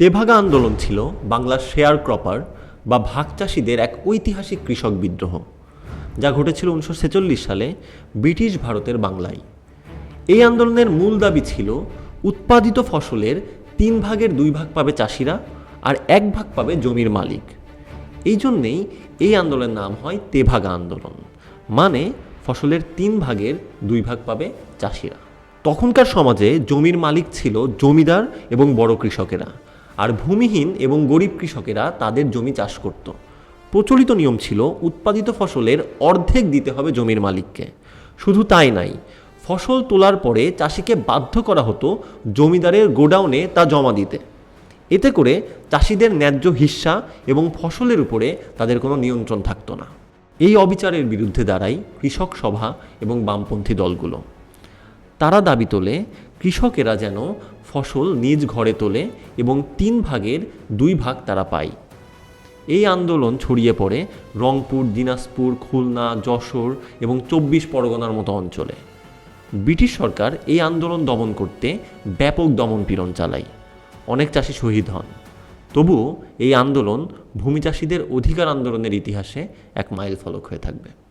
তেভাগা আন্দোলন ছিল বাংলার শেয়ার ক্রপার বা ভাগ চাষিদের এক ঐতিহাসিক কৃষক বিদ্রোহ, যা ঘটেছিল উনিশশো ছেচল্লিশ সালে ব্রিটিশ ভারতের বাংলায়। এই আন্দোলনের মূল দাবি ছিল উৎপাদিত ফসলের তিন ভাগের দুই ভাগ পাবে চাষিরা আর এক ভাগ পাবে জমির মালিক। এই জন্যেই এই আন্দোলনের নাম হয় তেভাগা আন্দোলন মানে ফসলের তিন ভাগের দুই ভাগ পাবে চাষিরা। তখনকার সমাজে জমির মালিক ছিল জমিদার এবং বড় কৃষকেরা। আর ভূমিহীন এবং গরিব কৃষকেরা তাদের জমি চাষ করত। প্রচলিত নিয়ম ছিল, উৎপাদিত ফসলের অর্ধেক দিতে হবে জমির মালিককে। শুধু তাই নাই, ফসল তোলার পরে চাষিকে বাধ্য করা হতো জমিদারের গোডাউনে তা জমা দিতে। এতে করে চাষিদের ন্যায্য হিস্সা এবং ফসলের উপরে তাদের কোনো নিয়ন্ত্রণ থাকতো না। এই অবিচারের বিরুদ্ধে দাঁড়ায় কৃষক সভা এবং বামপন্থী দলগুলো। তারা দাবি তোলে, কৃষকেরা যেন ফসল নিজ ঘরে তোলে এবং তিন ভাগের দুই ভাগ তারা পায়। এই আন্দোলন ছড়িয়ে পড়ে রংপুর, দিনাজপুর, খুলনা, যশোর এবং চব্বিশ পরগনার মতো অঞ্চলে। ব্রিটিশ সরকার এই আন্দোলন দমন করতে ব্যাপক দমনপীড়ন চালায়। অনেক চাষি শহীদ হন। তবুও এই আন্দোলন ভূমি চাষিদের অধিকার আন্দোলনের ইতিহাসে এক মাইল ফলক হয়ে থাকবে।